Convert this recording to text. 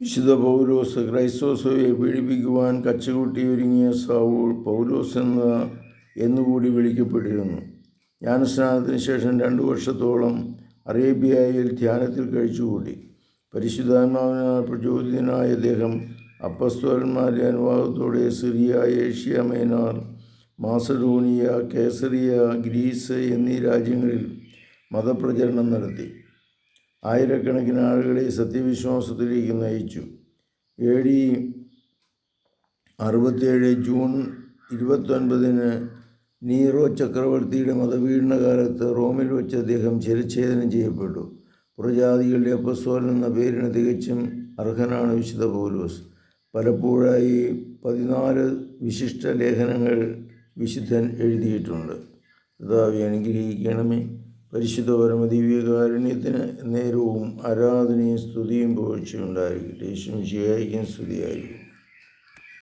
വിശുദ്ധ പൗലോസ് ക്രൈസ്തോസവയെ പീഡിപ്പിക്കുവാൻ കച്ചകൂട്ടി ഒരുങ്ങിയ സാവൂൾ പൗലോസ് എന്ന എന്നുകൂടി വിളിക്കപ്പെട്ടിരുന്നു. ജ്ഞാനസ്നാനത്തിന് ശേഷം രണ്ടു വർഷത്തോളം അറേബ്യയിൽ ധ്യാനത്തിൽ കഴിച്ചുകൂടി പരിശുദ്ധാത്മാവിനാൽ പ്രചോദിതനായ അദ്ദേഹം അപ്പസ്തോലന്മാരുടെ അനുവാദത്തോടെ Syria Asia Minor Macedonia Caesarea Greece എന്നീ രാജ്യങ്ങളിൽ മതപ്രചരണം നടത്തി. ആയിരക്കണക്കിന് ആളുകളെ സത്യവിശ്വാസത്തിലേക്ക് നയിച്ചു. എ ഡി അറുപത്തേഴ് ജൂൺ ഇരുപത്തൊൻപതിന് നീറോ ചക്രവർത്തിയുടെ മതപീഡന കാലത്ത് റോമിൽ വെച്ച് അദ്ദേഹം ശിരച്ഛേദനം ചെയ്യപ്പെട്ടു. പ്രജാതികളുടെ അപ്പസ്തോലൻ എന്ന പേരിന് തികച്ചും അർഹനാണ് വിശുദ്ധ പൗലോസ്. പലപ്പോഴായി പതിനാല് വിശിഷ്ട ലേഖനങ്ങൾ വിശുദ്ധൻ എഴുതിയിട്ടുണ്ട്. കർത്താവെ അനുഗ്രഹിക്കണമേ. പരിശുദ്ധ പരമദിവ്യകാരുണ്യത്തിന് നേരവും ആരാധനയും സ്തുതിയും പോഴ്ചയുണ്ടായിരിക്കും ദേശം യേശു ശിയായിക്കും സ്തുതിയായിരിക്കും